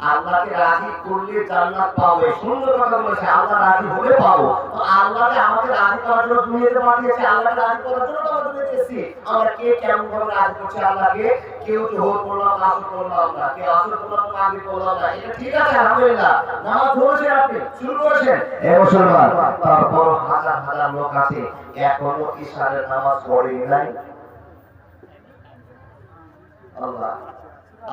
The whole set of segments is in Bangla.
আল্লাহকে রাজি করলে জান্নাত পাবে। সুন্দর কথা বলেছে, আল্লাহ রাজি হলে পাবো। তো আল্লাহকে আমাকে রাজি করার জন্য দুনিয়াতে পাঠিয়েছে, আল্লাহকে রাজি করার জন্য তো দুনিয়াতে এসেছি। আমরা কে কেমন ভাবে রাজি করছে আল্লাহকে? কেউ জোহর করলাম আসর করলাম না কেউ আসর করলাম মাগরিব করলাম না। এটা ঠিক আছে, আলহামদুলিল্লাহ। নামাজ ধরেছেন আপনি, শুরু করেছেন। এ মুসলমান, তারপর হাজার হাজার লোক আছে। এখনও ইশারের নামাজ পড়ে নাই। আল্লাহ।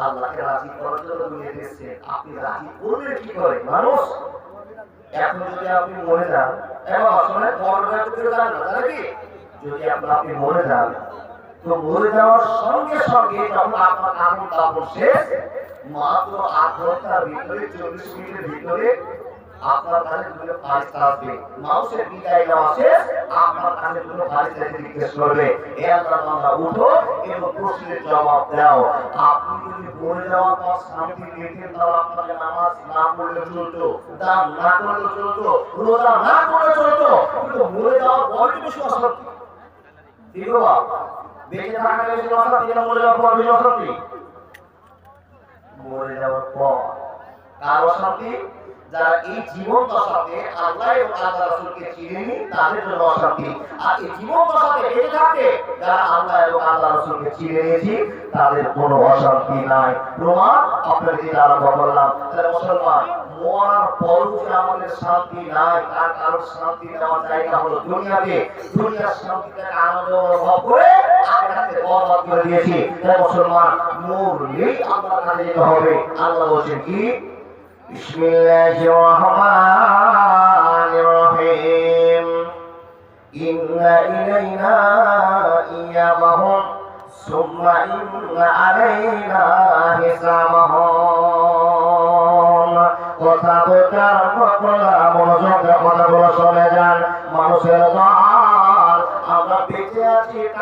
আল্লাহকে রাজি করার জন্য দুনিয়াতে এসেছে আপনি রাজি করলে কি করে? মানুষ। এখন যদি আপনি মরে যান এবং শুনে তো কেউ জানে না কি যদি আপনি আপনি মরে যান, তো মরে যাওয়ার সঙ্গে সঙ্গে যখন আপনার আগুন তাপন শেষ, মাত্র আধ ঘণ্টার ভিতরে, চল্লিশ মিনিটের ভিতরে আপনার কাছে দুটো ফারিস্তা আসবে। মানুষের বিদায় নেওয়া শেষ, আপনার কাছে দুটো ফারিস্তা জিজ্ঞেস করবে, এ আল্লাহ বান্দা উঠো এবং প্রশ্নের জবাব দাও। আপনি যদি মরে যাওয়ার পর শান্তি পেতেন তাহলে আপনাকে নামাজ না পড়লে চলতো, দান না করলে চলতো, রোজা না করলে চলতো, কিন্তু মরে যাওয়ার পরই বেশি অশান্তি। ঠিক বাবা যারা এই জীবন দশাতে আল্লাহ এবং আল্লাহ রাসূলকে চিনেনি তাদের জন্য অশান্তি। আর এই জীবন দশাতে বেঁচে থাকতে যারা আল্লাহ এবং আল্লাহ রাসূলকে চিনে নিয়েছি, তাদের কোনো অশান্তি নাই। প্রমাণ আপনাদের দ্বারা বললাম, তাহলে মুসলমান, মরার পর যে আমাদের শান্তি নাই, তার কারণ শান্তি নেওয়ার জায়গা হলো দুনিয়াতে। দুনিয়ার শান্তিটাকে আনন্দ অনুভব করে আখেরাতে বরবাদ করে দিয়েছি। তাই মুসলমান, মরলেই আল্লাহর কাছে হবে। আল্লাহ বলছেন কি? بسم الله الرحمن الرحيم إن إلينا إيابهم ثم إن علينا حسابهم কথা বোঝার কথা মনোযোগ কথাগুলো শুনে যান মানুষের দল আমরা বেঁচে আছি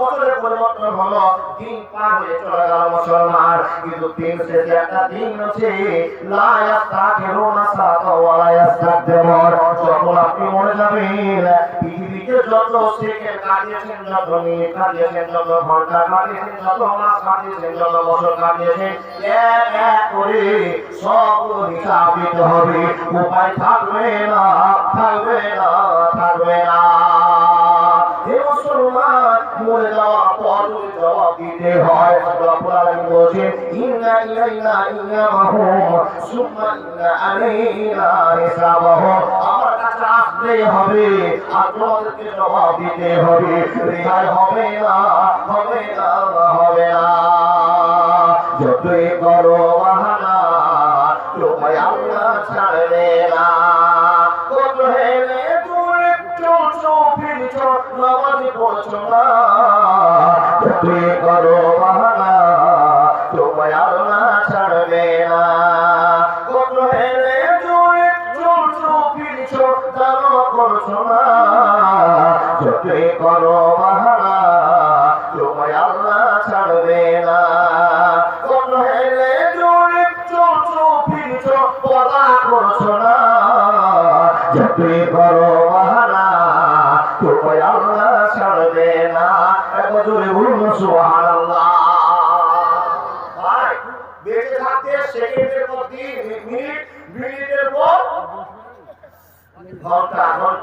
বছরের পরিবর্তন হলো দিন পার হয়ে চলে গেল মুসলমান। কিন্তু দিন শেষে একটা দিন আছে, লা ইয়াস্তাখিরুনা সাআতা ওয়া লা ইয়াস্তাকদিমুন যখন আপনি মরে যাবেন, পৃথিবীতে যত সেকেন্ড কাটিয়েছেন, যত মিনিট কাটিয়েছেন, যত ঘণ্টা কাটিয়েছেন, যত মাস কাটিয়েছেন, যত বছর কাটিয়েছেন, এক এক করে সবগুলো হিসাব দিতে হবে। উপায় থাকবে না থাকবে না থাকবে না। হে মুসলমান মরে হয়। রব্বুল আলামিন বলছেন, ইন্না ইলাইনা ইয়াবাহুম সুম্মা ইন্না আলাইনা হবে আর তোমাদেরকে জবাব হবে না হবে না হবে না। যতই করো নামাজি পড়ছো না। যতই করো বাহানা, তোমায় আল্লাহ ছাড়বে ছাড়বে না। কত হেলে জোরে চলছো ফিরছো জানো করছ না। যতই করো বাহানা, তোমায় ছাড়বে না। জোরে চলছো ফিরছো পদা করছ না।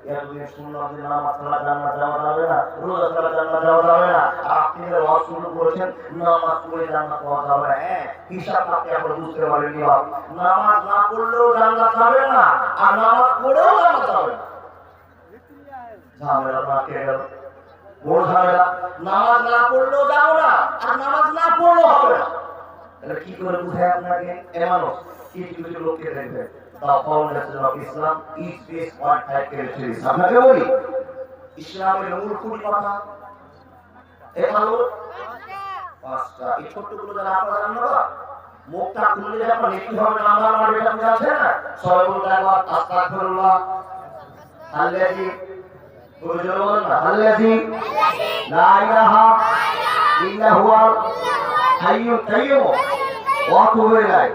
শুনলাম যে নামাজ ছাড়া জান্নাত যাওয়া যাবে না রোজা ছাড়া জান্নাত যাওয়া যাবে না আপনি ওয়াজ শুরু করেছেন নামাজ পড়ে জান্নাত পাওয়া যাবে না। হ্যাঁ। হিসাব আপনি এখন বুঝতে পারেননি বাপ নামাজ না পড়লেও জান্নাত যাবে না আর নামাজ পড়েও জান্নাত যাবে না। ঝামেলা মাকে গেল। বড় ঝামেলা। নামাজ না পড়লেও যাব না আর নামাজ না পড়লেও হবে না। তাহলে কি করে বুঝায় আপনাকে? এ মানুষ কিছু কিছু লোককে দেখবেন the foundation of Islam is base on five characteristics আপনাকে বলি, ইসলামের মূল কুড়ি কথা? এ ভালো? পাঁচটা। এই ছোট্টগুলো যারা আপনারা জানেন না, মুখটা খুললে যে নেকি হবে না আমার আমার এটা আপনি আছেন না? সবাই একবার আস্তাগফিরুল্লাহ আল্লাহি বুঝলো আল্লাহি লা ইলাহা ইল্লা হুয়াল হাইয়ুল কাইয়্যুম ওয়া তুবু ইলাইহি।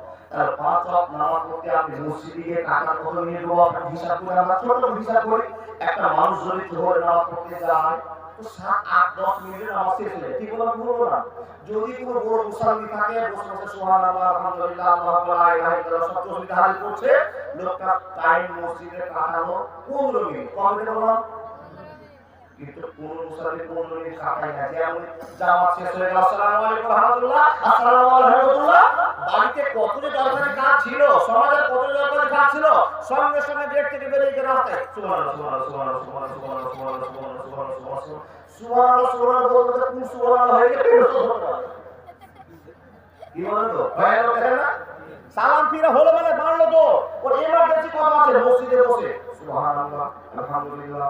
ওয়াক্ত। পাঁচ ওয়াক্ত নামাজ পড়তে আপনি মসজিদে গিয়ে টাকা কত নিয়ে দেবো আপনার হিসাব করে আমরা ছোট হিসাব করি। একটা মানুষ যদি জোহরে নামাজ পড়তে যায় সাত, আট, দশ মিনিটের নামাজ শেষ হয়ে ঠিক বললাম? বলব না? যদি কোনো বড় মুসাল্লি থাকে, বসে বসে সোহান আল্লাহ, আলহামদুলিল্লাহ, আল্লাহ ইল্লাল্লাহ, সব তসবিহ তাহলিল করছে, লোকটা টাইম মসজিদে কাটানো পনেরো মিনিট। কম বললাম? হয়ে হয়ে হয়ে সালাম ফিরে হলো মানে বাড়লো তো ওর এমার্জেন্সি কথা আছে মসজিদে বসে আলহামদুলিল্লাহ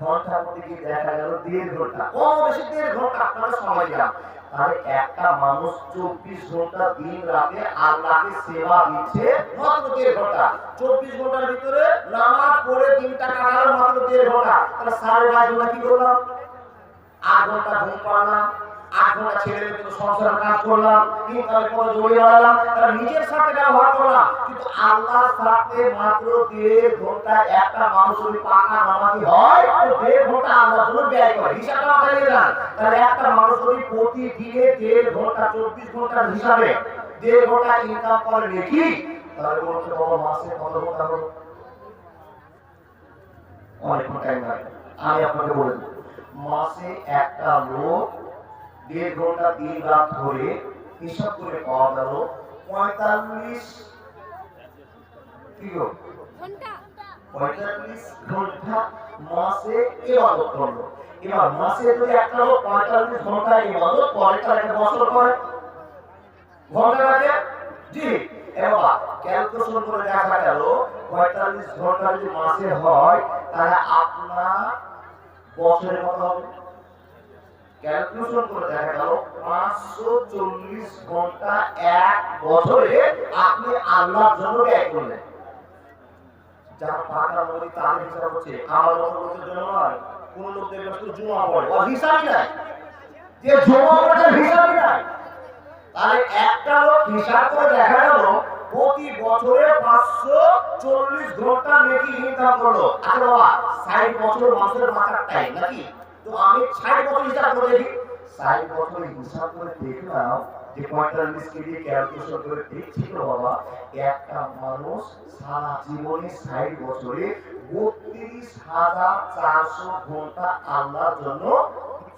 ঘণ্টা মধ্যে গিয়ে দেখা গেল দেড় ঘণ্টা। কম বেশি দেড় ঘণ্টা আপনারা সময় দিলাম। তাহলে একটা মানুষ চব্বিশ ঘণ্টা দিন রাতে আল্লাহকে সেবা দিচ্ছে মাত্র দেড় ঘণ্টা। চব্বিশ ঘণ্টার ভিতরে নামাজ পড়ে দিনটা কাটালো মাত্র দেড় ঘণ্টা। তাহলে সাড়ে পাঁচ ঘণ্টা কি করলাম? আট ঘণ্টা ঘুম পাড়লাম। আট ঘণ্টা ছেলে কিন্তু সংসারের কাজ করলাম ইনকামের পরে জড়িয়ে বেড়ালাম তারা নিজের সাথে ব্যবহার করলাম। কিন্তু আল্লাহর সাথে মাত্র দেড় ঘণ্টা একটা মানুষ পাকা নামাজি হয়, তো দেড় ঘণ্টা আল্লাহর জন্য ব্যয় করে। হিসাবটা মাথায় যান তাহলে একটা মানুষ যদি প্রতিদিনে দেড় ঘণ্টা, চব্বিশ ঘণ্টার হিসাবে দেড় ঘণ্টা ইনকাম করে নাকি, তাহলে বলতে বাবা, মাসে কত ঘণ্টা হলো? অনেকক্ষণ টাইম আমি আপনাকে বলে দেবো, মাসে একটা লোক দেড় ঘণ্টা দিন রাত ধরে হিসাব করে পাওয়া গেল পঁয়তাল্লিশ পঁয়তাল্লিশ ঘণ্টা মাসে ইবাদত করল। এবার মাসে যদি একটা লোক পঁয়তাল্লিশ ঘণ্টা ইবাদত বছর করে? ঘণ্টা কাটে জি। এবার ক্যালকুলেশন করে দেখা গেল পঁয়তাল্লিশ ঘণ্টা যদি মাসে হয় তাহলে আপনার বছরে কত হবে? ক্যালকুলেশন করে দেখা গেল পাঁচশো চল্লিশ ঘণ্টা এক বছরে আপনি আল্লাহর জন্য ব্যয় করলেন। যারা পাকা নদী তাদের হিসাব হচ্ছে, আমার মতো লোকের জন্য নয়, কোন লোক দেখবে শুধু জুমা পড়ে, ওর হিসাবই নাই। যে জমা পড়ার হিসাবই নাই। তাহলে একটা লোক হিসাব করে দেখা গেল, প্রতি বছরে পাঁচশো চল্লিশ ঘণ্টা নেকি ইনকাম করল। আরে বাবা, ষাট বছর মাসের মাথার টাইম নাকি? তো আমি ষাট বছর হিসাব করে দেখি। ষাট বছর হিসাব করে দেখলাম যে পঁয়তাল্লিশ কেজি ক্যালকুলেশন করে দেখছিল বাবা, একটা মানুষ সারা জীবনে ষাট বছরে বত্রিশ হাজার চারশো ঘণ্টা আল্লাহর জন্য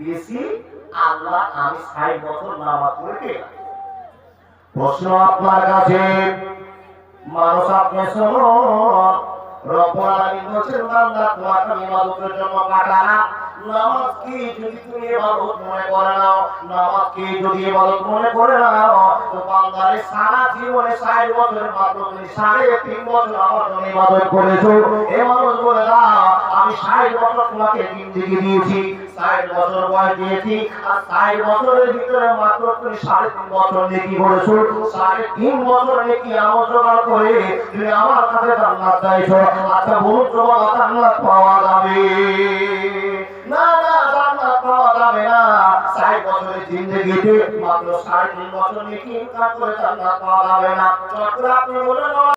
বেশি আল্লাহ আমি ষাট বছর নামাজ পড়ে প্রশ্ন আপনার কাছে, মানুষ আপনার শোনো ইবাদতের জন্য পাঠালাম নামাজ কি যদি তুমি মনে করে নাও? যদি মনে করে নাও? তো বান্দারে সারা জীবনে 60 বছরের মাত্র তুমি সাড়ে তিন বছর আমার জন্য ইবাদত করেছ। এ মানুষ বলে দাও আমি 60 বছর তোমাকে দিয়েছি 60 বছর বয়স দিয়েছি, আর 60 বছরের ভিতরে মাত্র তুমি সাড়ে তিন বছর নেকি করেছ। সাড়ে তিন বছর নেকি আমল জোগাড় করে তুমি আমার কাছে জান্নাত চাইছো। আচ্ছা বলুন তো বাবা জান্নাত পাওয়া যাবে? না না জান্নাত পাওয়া যাবে না। ষাট বছরের জিন্দগিতে মাত্র তিন বছর নেকি ইনকাম করে জান্নাত পাওয়া যাবে না।